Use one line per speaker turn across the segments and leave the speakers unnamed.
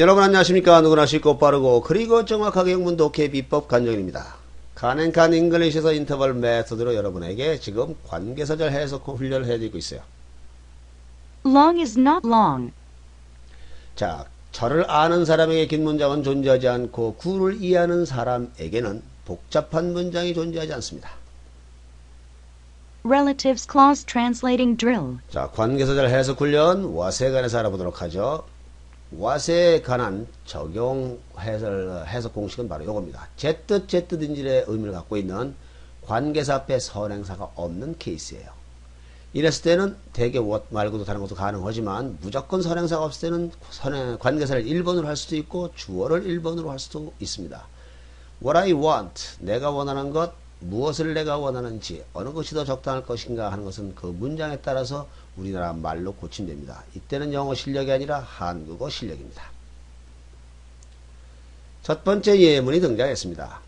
여러분 안녕하십니까 누구나 쉽고 빠르고 그리고 정확하게 영문 독해 비법 간정입니다. 간앤간 잉글리시에서 인터벌 메소드로 여러분에게 지금 관계사절 해석 훈련을 해드리고 있어요.
Long is not long.
자, 저를 아는 사람에게 긴 문장은 존재하지 않고 구를 이해하는 사람에게는 복잡한 문장이 존재하지 않습니다.
Relatives clause translating drill.
자, 관계사절 해석 훈련 와세에 관해서 알아보도록 하죠. 와세에 관한 적용 해설, 해석 공식은 바로 이겁니다. 제뜻 제뜻인질의 의미를 갖고 있는 관계사 앞에 선행사가 없는 케이스예요. 이랬을 때는 대개 what 말고도 다른 것도 가능하지만 무조건 선행사가 없을 때는 선행, 관계사를 1번으로 할 수도 있고 주어를 1번으로 할 수도 있습니다. What I want, 내가 원하는 것, 무엇을 내가 원하는지, 어느 것이 더 적당할 것인가 하는 것은 그 문장에 따라서 우리나라 말로 고침됩니다. 이때는 영어 실력이 아니라 한국어 실력입니다. 첫 번째 예문이 등장했습니다.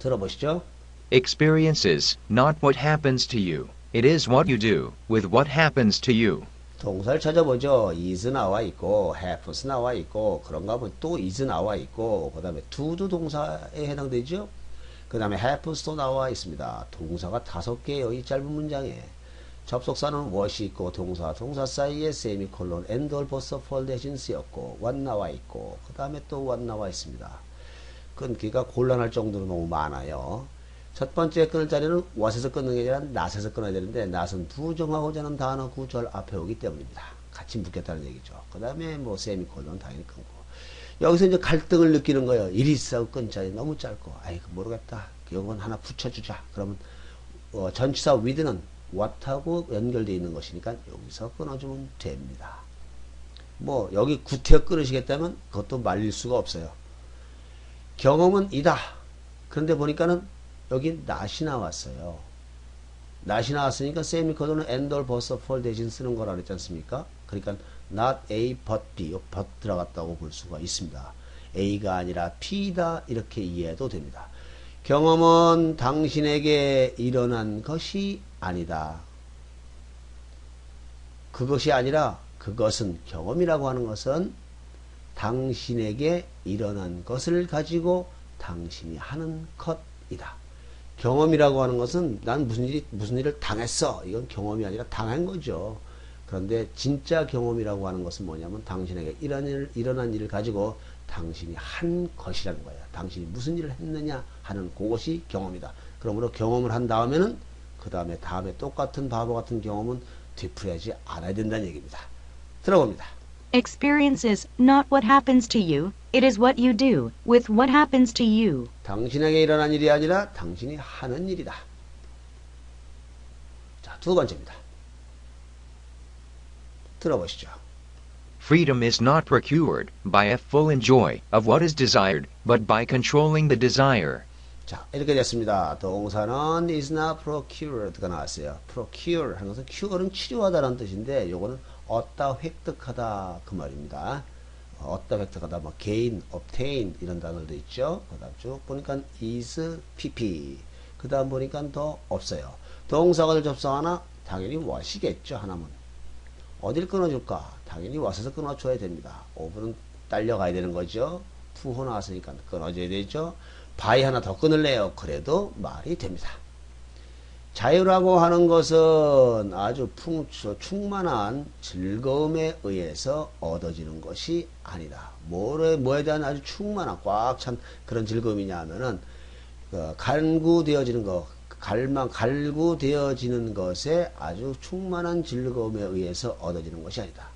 들어보시죠.
Experiences, not what happens to you. It is what you do with what happens to you.
동사를 찾아보죠. is 나와 있고 happens 나와 있고 그런가 하면 또 is 나와 있고 그 다음에 do도 동사에 해당되죠. 그 다음에 happens도 나와 있습니다. 동사가 다섯 개예요. 이 짧은 문장에. 접속사는 what이 있고 동사, 동사 사이에 세미콜론, and or 벌써 fall 대신 쓰였고 what 나와 있고 그 다음에 또 what 나와 있습니다. 끊기가 곤란할 정도로 너무 많아요. 첫 번째 끊을 자리는 what에서 끊는 게 아니라 not에서 끊어야 되는데 not은 부정하고자 하는 단어 구절 앞에 오기 때문입니다. 같이 묶였다는 얘기죠. 그 다음에 뭐 세미콜론 당연히 끊고 여기서 이제 갈등을 느끼는 거예요. 이리스하고 끊자니 너무 짧고 아이 모르겠다. 이건 하나 붙여주자. 그러면 어, 전치사 with는 what하고 연결되어 있는 것이니까 여기서 끊어주면 됩니다. 뭐 여기 구태여 끊으시겠다면 그것도 말릴 수가 없어요. 경험은 이다. 그런데 보니까는 여기 not이 나왔어요. not이 나왔으니까 세미코드는 and or but for 대신 쓰는 거라 그랬지 않습니까? 그러니까 not A but B but 들어갔다고 볼 수가 있습니다. A가 아니라 B다 이렇게 이해해도 됩니다. 경험은 당신에게 일어난 것이 아니다. 그것이 아니라 그것은 경험이라고 하는 것은 당신에게 일어난 것을 가지고 당신이 하는 것이다. 경험이라고 하는 것은 난 무슨 일이 무슨 일을 당했어. 이건 경험이 아니라 당한 거죠. 그런데 진짜 경험이라고 하는 것은 뭐냐면 당신에게 일어난, 일, 일어난 일을 가지고 당신이 한 것이라는 거예요. 당신이 무슨 일을 했느냐 하는 그것이 경험이다. 그러므로 경험을 한 다음에는 그 다음에 다음에 똑같은 바보 같은 경험은 되풀이하지 않아야 된다는 얘기입니다. 들어봅니다.
Experience is not what happens to you. It is what you do with what happens to you.
당신에게 일어난 일이 아니라 당신이 하는 일이다. 자, 두 번째입니다. 들어보시죠.
Freedom is not procured by a full enjoy of what is desired, but by controlling the desire.
자, 이렇게 됐습니다. 동사는 is not procured가 나왔어요. procure 하는 것은 cure는 치료하다라는 뜻인데 요거는 얻다, 획득하다 그 말입니다. 얻다, 획득하다, 뭐 gain, obtain 이런 단어도 있죠. 그 다음 쭉 보니까 is, pp 그 다음 보니까 더 없어요. 동사가 접속하나 당연히 what이겠죠. 하나면. 어딜 끊어줄까? 당연히 와서서 끊어줘야 됩니다. 5분은 딸려가야 되는 거죠. 투호 나왔으니까 끊어줘야 되죠. 바이 하나 더 끊을래요. 그래도 말이 됩니다. 자유라고 하는 것은 아주 풍초, 충만한 즐거움에 의해서 얻어지는 것이 아니다. 뭐에, 뭐에 대한 아주 충만한 꽉 찬 그런 즐거움이냐 하면은 그 갈구되어지는 것, 갈망, 갈구되어지는 것에 아주 충만한 즐거움에 의해서 얻어지는 것이 아니다.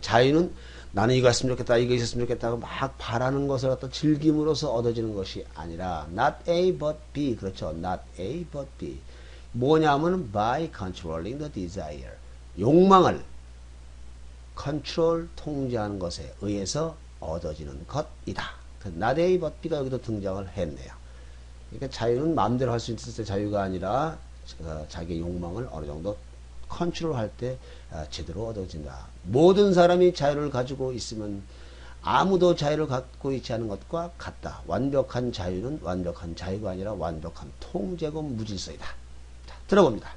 자유는 나는 이거 했으면 좋겠다, 이거 있었으면 좋겠다, 막 바라는 것을 어떤 즐김으로서 얻어지는 것이 아니라 not A but B 그렇죠. not A but B 뭐냐면 by controlling the desire 욕망을 컨트롤 통제하는 것에 의해서 얻어지는 것이다. A but B가 여기도 등장을 했네요. 그러니까 자유는 마음대로 할 수 있을 때 자유가 아니라 자기 욕망을 어느 정도 컨트롤할 때 제대로 얻어진다. 모든 사람이 자유를 가지고 있으면 아무도 자유를 갖고 있지 않은 것과 같다. 완벽한 자유는 완벽한 자유가 아니라 완벽한 통제고 무질서이다. 자, 들어봅니다.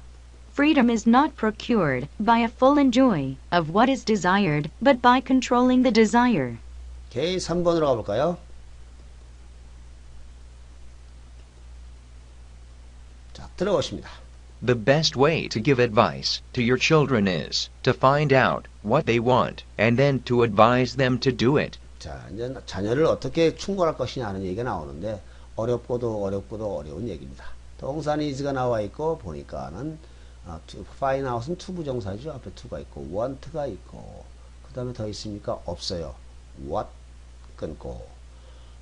Freedom is not procured by a full enjoy of what is desired, but by controlling the desire.
오케이, 3번으로 가볼까요? 자, 들어보십니다.
The best way to give advice to your children is to find out what they want and then to advise them to do it.
자, 이제 자녀를 어떻게 충고할 것이냐 하는 얘기가 나오는데 어렵고도 어렵고도 어려운 얘기입니다. 동사 needs가 나와 있고 보니까는 find out은 투부정사죠. 앞에 to가 있고 want가 있고 그 다음에 더 있습니까? 없어요. what 끊고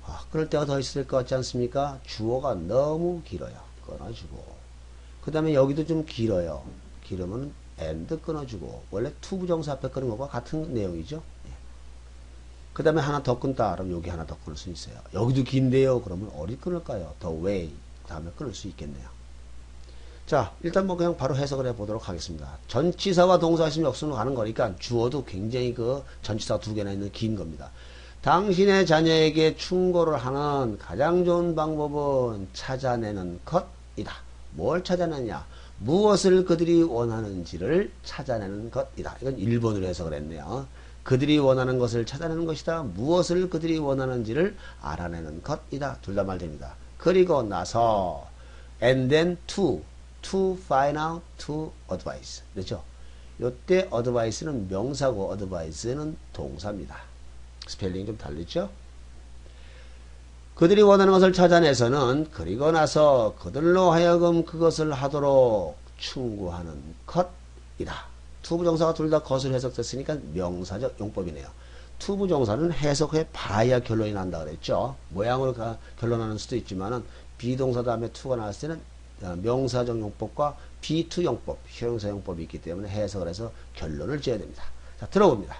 아, 끊을 때가 더 있을 것 같지 않습니까? 주어가 너무 길어요. 끊어주고 그 다음에 여기도 좀 길어요. 길으면 and 끊어주고 원래 투부정사 앞에 끊은 것과 같은 내용이죠. 그 다음에 하나 더 끊다 그러면 여기 하나 더 끊을 수 있어요. 여기도 긴데요. 그러면 어디 끊을까요? 더 way 다음에 끊을 수 있겠네요. 자 일단 뭐 그냥 바로 해석을 해보도록 하겠습니다. 전치사와 동사 있으면 역순으로 가는 거니까 주어도 굉장히 그 전치사 두 개나 있는 긴 겁니다. 당신의 자녀에게 충고를 하는 가장 좋은 방법은 찾아내는 것이다. 뭘 찾아내냐? 무엇을 그들이 원하는지를 찾아내는 것이다. 이건 1번으로 해석을 했네요. 그들이 원하는 것을 찾아내는 것이다. 무엇을 그들이 원하는지를 알아내는 것이다. 둘 다 말됩니다. 그리고 나서 and then to to find out to advise. 그렇죠? 요때 advice는 명사고 advice는 동사입니다. 스펠링이 좀 다르죠? 그들이 원하는 것을 찾아내서는 그리고 나서 그들로 하여금 그것을 하도록 충고하는 것이다. 투부정사가 둘 다 것을 해석됐으니까 명사적 용법이네요. 투부 정사는 해석해 봐야 결론이 난다 그랬죠. 모양으로 가, 결론하는 수도 있지만은 비동사 다음에 투가 나왔을 때는 어, 명사적 용법과 비투 용법, 형용사 용법이 있기 때문에 해석을 해서 결론을 지어야 됩니다. 자, 들어봅니다.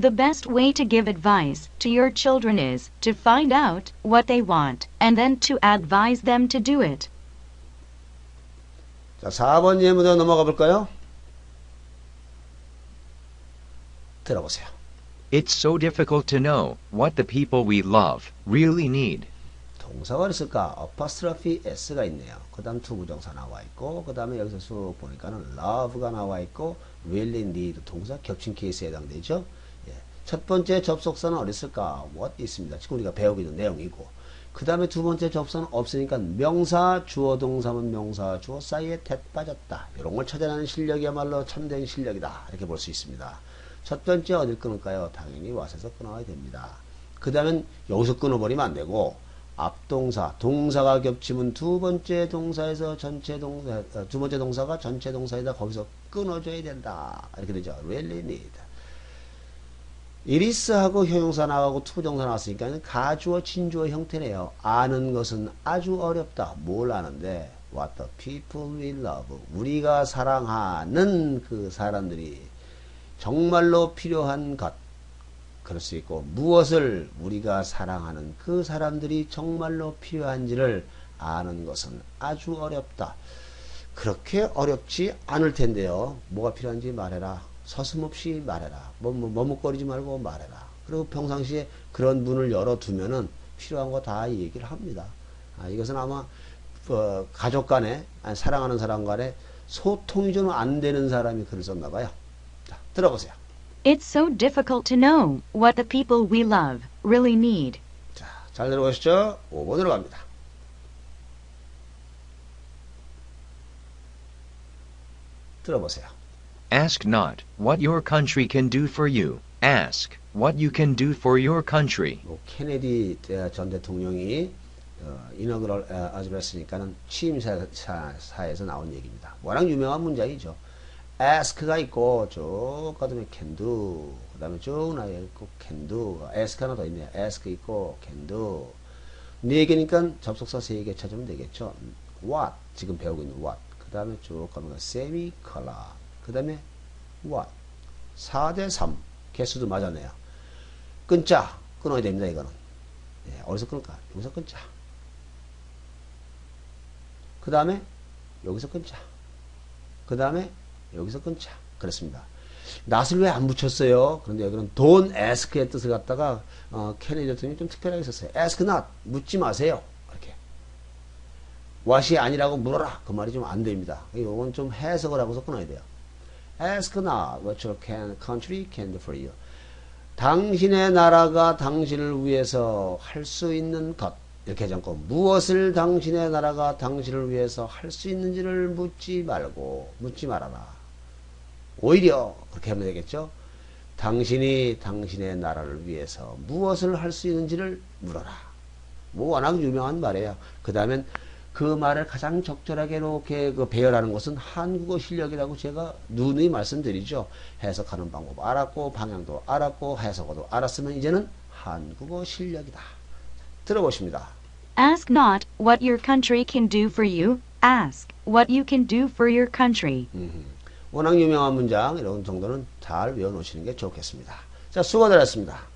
The best way to give advice to your children is to find out what they want and then to advise them to do it.
자, 4번 예문으로 넘어가 볼까요? 들어보세요.
It's so difficult to know what the people we love really need.
동사가 있을까? apostrophe s가 있네요. 그 다음 투부정사 나와 있고, 그 다음에 여기서 쭉 보니까는 love가 나와 있고, really need 동사 겹친 케이스에 해당되죠. 예. 첫 번째 접속사는 어디 있을까? what 있습니다. 지금 우리가 배우고 있는 내용이고, 그 다음에 두 번째 접속사는 없으니까 명사, 주어, 동사면 명사, 주어 사이에 텟 빠졌다. 이런 걸 찾아내는 실력이야말로 참된 실력이다. 이렇게 볼 수 있습니다. 첫 번째 어딜 끊을까요? 당연히 왓에서 끊어야 됩니다. 그 다음엔 여기서 끊어버리면 안 되고, 앞동사, 동사가 겹치면 두 번째 동사에서 전체 동사, 어, 두 번째 동사가 전체 동사에다 거기서 끊어줘야 된다. 이렇게 되죠. really need. 이리스하고 효용사 나가고 투부정사 나왔으니까 가주어, 진주어 형태네요. 아는 것은 아주 어렵다. 뭘 아는데? What the people we love. 우리가 사랑하는 그 사람들이 정말로 필요한 것. 그럴 수 있고 무엇을 우리가 사랑하는 그 사람들이 정말로 필요한지를 아는 것은 아주 어렵다. 그렇게 어렵지 않을 텐데요. 뭐가 필요한지 말해라. 서슴없이 말해라. 뭐, 뭐, 머뭇거리지 말고 말해라. 그리고 평상시에 그런 문을 열어두면은 필요한 거 다 얘기를 합니다. 아, 이것은 아마 어, 가족 간에 아니, 사랑하는 사람 간에 소통이 좀 안 되는 사람이 글을 썼나 봐요. 자, 들어보세요.
It's so difficult to know what the people we love really need.
자, 잘 들어보시죠? 5번으로 갑니다. 들어보세요.
Ask not what your country can do for you. Ask what you can do for your country.
뭐 케네디 대- 전 대통령이 어, 이너그럴 아즈베스니까는 취임사에서 나온 얘기입니다. 워낙 유명한 문장이죠. Ask가 있고 쭉 가다음에 can do. 그 다음에 쭉 나와 있고 can do. Ask 하나 더 있네요. ask 있고 can do. 네 개니까 접속사 세 개 찾으면 되겠죠. what? 지금 배우고 있는 what. 그 다음에 쭉 가면 semicolon. 그 다음에 what? 4대 3 개수도 맞았네요. 끊자. 끊어야 됩니다 이거는. 예, 어디서 끊을까? 여기서 끊자. 그 다음에 여기서 끊자. 그 다음에 여기서 끊자 그렇습니다 낫을 왜 안 붙였어요 그런데 여기는 don't ask의 뜻을 갖다가 어, 케네디 대통령이 좀 특별하게 썼어요 ask not 묻지 마세요 이렇게 what이 아니라고 물어라. 그 말이 좀 안 됩니다. 이건 좀 해석을 하고서 끊어야 돼요. Ask not what your can, country can do for you. 당신의 나라가 당신을 위해서 할 수 있는 것. 이렇게 않고 무엇을 당신의 나라가 당신을 위해서 할 수 있는지를 묻지 말고 묻지 말아라. 오히려 그렇게 하면 되겠죠. 당신이 당신의 나라를 위해서 무엇을 할 수 있는지를 물어라. 뭐 워낙 유명한 말이에요. 그 다음엔 그 말을 가장 적절하게 이렇게 그 배열하는 것은 한국어 실력이라고 제가 누누이 말씀드리죠. 해석하는 방법 알았고 방향도 알았고 해석어도 알았으면 이제는 한국어 실력이다. 들어보십니다.
Ask not what your country can do for you. Ask what you can do for your country.
음, 워낙 유명한 문장 이런 정도는 잘 외워놓으시는 게 좋겠습니다. 자 수고들 했습니다.